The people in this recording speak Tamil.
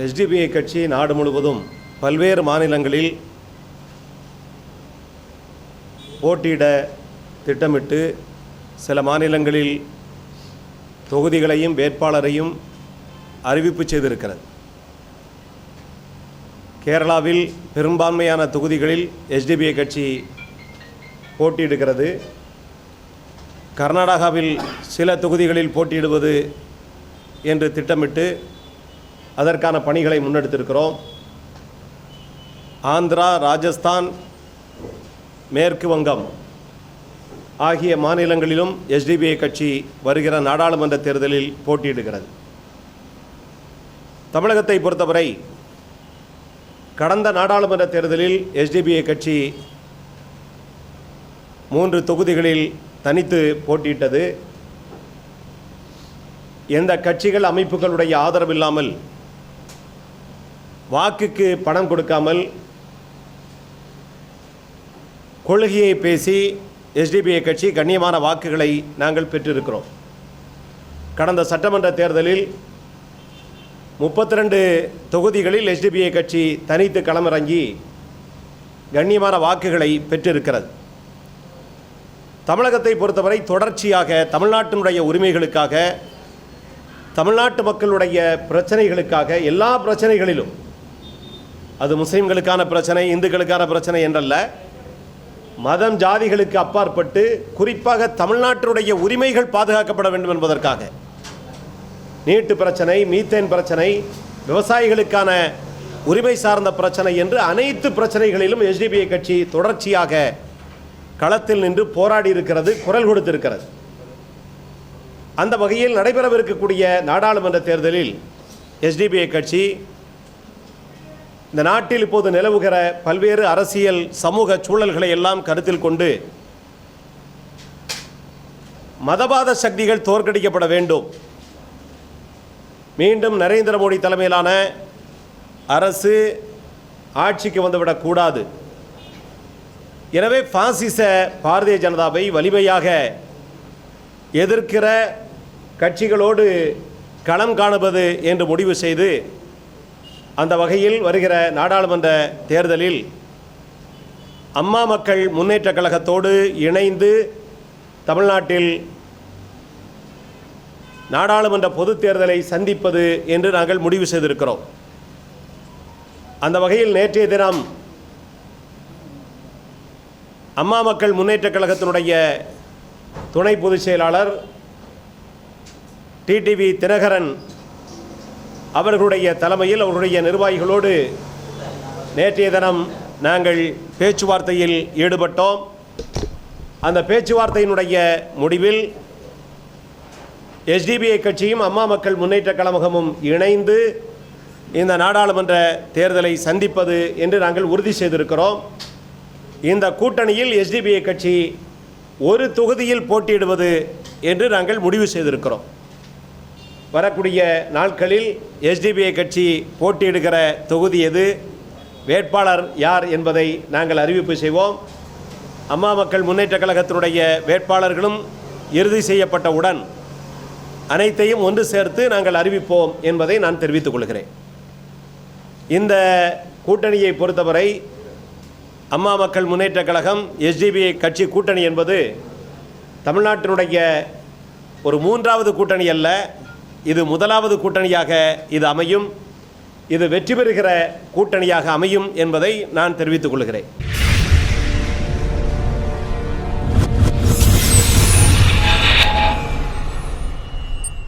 எஸ்டிபிஐ கட்சி நாடு முழுவதும் பல்வேறு மாநிலங்களில் போட்டியிட திட்டமிட்டு சில மாநிலங்களில் தொகுதிகளையும் வேட்பாளரையும் அறிவிப்பு செய்திருக்கிறது. கேரளாவில் பெரும்பான்மையான தொகுதிகளில் எஸ்டிபிஐ கட்சி போட்டியிடுகிறது. கர்நாடகாவில் சில தொகுதிகளில் போட்டியிடுவது என்று திட்டமிட்டு அதற்கான பணிகளை முன்னெடுத்திருக்கிறோம். ஆந்திரா ராஜஸ்தான் மேற்கு வங்கம் ஆகிய மாநிலங்களிலும் எஸ்டிபிஐ கட்சி வருகிற நாடாளுமன்ற தேர்தலில் போட்டியிடுகிறது. தமிழகத்தை பொறுத்தவரை கடந்த நாடாளுமன்ற தேர்தலில் எஸ்டிபிஐ கட்சி மூன்று தொகுதிகளில் தனித்து போட்டியிட்டது. எந்த கட்சிகள் அமைப்புகளுடைய ஆதரவில்லாமல் வாக்குக்கு பணம் கொடுக்காமல் கொள்கையை பேசி எஸ்டிபிஐ கட்சி கண்ணியமான வாக்குகளை நாங்கள் பெற்றிருக்கிறோம். கடந்த சட்டமன்ற தேர்தலில் முப்பத்தி ரெண்டு தொகுதிகளில் எஸ்டிபிஐ கட்சி தனித்து களமிறங்கி கண்ணியமான வாக்குகளை பெற்றிருக்கிறது. தமிழகத்தை பொறுத்தவரை தொடர்ச்சியாக தமிழ்நாட்டினுடைய உரிமைகளுக்காக தமிழ்நாட்டு மக்களுடைய பிரச்சனைகளுக்காக எல்லா பிரச்சனைகளிலும் அது முஸ்லீம்களுக்கான பிரச்சனை இந்துக்களுக்கான பிரச்சனை என்றல்ல. மதம் ஜாதிகளுக்கு அப்பாற்பட்டு குறிப்பாக தமிழ்நாட்டினுடைய உரிமைகள் பாதுகாக்கப்பட வேண்டும் என்பதற்காக. நீட்டு பிரச்சனை மீத்தேன் பிரச்சனை விவசாயிகளுக்கான உரிமை சார்ந்த பிரச்சனை என்று அனைத்து பிரச்சனைகளிலும் எஸ்டிபிஐ கட்சி தொடர்ச்சியாக களத்தில் நின்று போராடி இருக்கிறது குரல் கொடுத்திருக்கிறது. அந்த வகையில் நடைபெறவிருக்கக்கூடிய நாடாளுமன்ற தேர்தலில் எஸ்டிபிஐ கட்சி இந்த நாட்டில் இப்போது நிலவுகிற பல்வேறு அரசியல் சமூக சூழல்களை எல்லாம் கருத்தில் கொண்டு மதவாத சக்திகள் தோற்கடிக்கப்பட வேண்டும். மீண்டும் நரேந்திர மோடி தலைமையிலான அரசு ஆட்சிக்கு வந்துவிடக்கூடாது எனவே பாசிச பாரதிய ஜனதாவை வலிமையாக எதிர்க்கிற கட்சிகளோடு களம் காணுவது என்று முடிவு செய்து அந்த வகையில் வருகிற நாடாளுமன்ற தேர்தலில் அம்மா மக்கள் முன்னேற்ற கழகத்தோடு இணைந்து தமிழ்நாட்டில் நாடாளுமன்ற பொதுத் தேர்தலை சந்திப்பது என்று நாங்கள் முடிவு செய்திருக்கிறோம். அந்த வகையில் நேற்றைய தினம் அம்மா மக்கள் முன்னேற்ற கழகத்தினுடைய துணை பொதுச் செயலாளர் டிடிவி தினகரன் அவர்களுடைய தலைமையில் அவருடைய நிர்வாகிகளோடு நேற்றைய தினம் நாங்கள் பேச்சுவார்த்தையில் ஈடுபட்டோம். அந்த பேச்சுவார்த்தையினுடைய முடிவில் எஸ்டிபிஐ கட்சியும் அம்மா மக்கள் முன்னேற்ற கழகமும் இணைந்து இந்த நாடாளுமன்ற தேர்தலை சந்திப்பது என்று நாங்கள் உறுதி செய்திருக்கிறோம். இந்த கூட்டணியில் எஸ்டிபிஐ கட்சி ஒரு தொகுதியில் போட்டியிடுவது என்று நாங்கள் முடிவு செய்திருக்கிறோம். வரக்கூடிய நாட்களில் எஸ்டிபிஐ கட்சி போட்டியிடுகிற தொகுதி எது? வேட்பாளர் யார் என்பதை நாங்கள் அறிவிப்பு செய்வோம். அம்மா மக்கள் முன்னேற்ற கழகத்தினுடைய வேட்பாளர்களும் இறுதி செய்யப்பட்டவுடன் அனைத்தையும் ஒன்று சேர்த்து நாங்கள் அறிவிப்போம் என்பதை நான் தெரிவித்துக் கொள்கிறேன். இந்த கூட்டணியை பொறுத்தவரை அம்மா மக்கள் முன்னேற்ற கழகம் எஸ்டிபிஐ கட்சி கூட்டணி என்பது தமிழ்நாட்டினுடைய ஒரு மூன்றாவது கூட்டணி அல்ல இது முதலாவது கூட்டணியாக இது அமையும். இது வெற்றி பெறுகிற கூட்டணியாக அமையும் என்பதை நான் தெரிவித்துக் கொள்கிறேன்.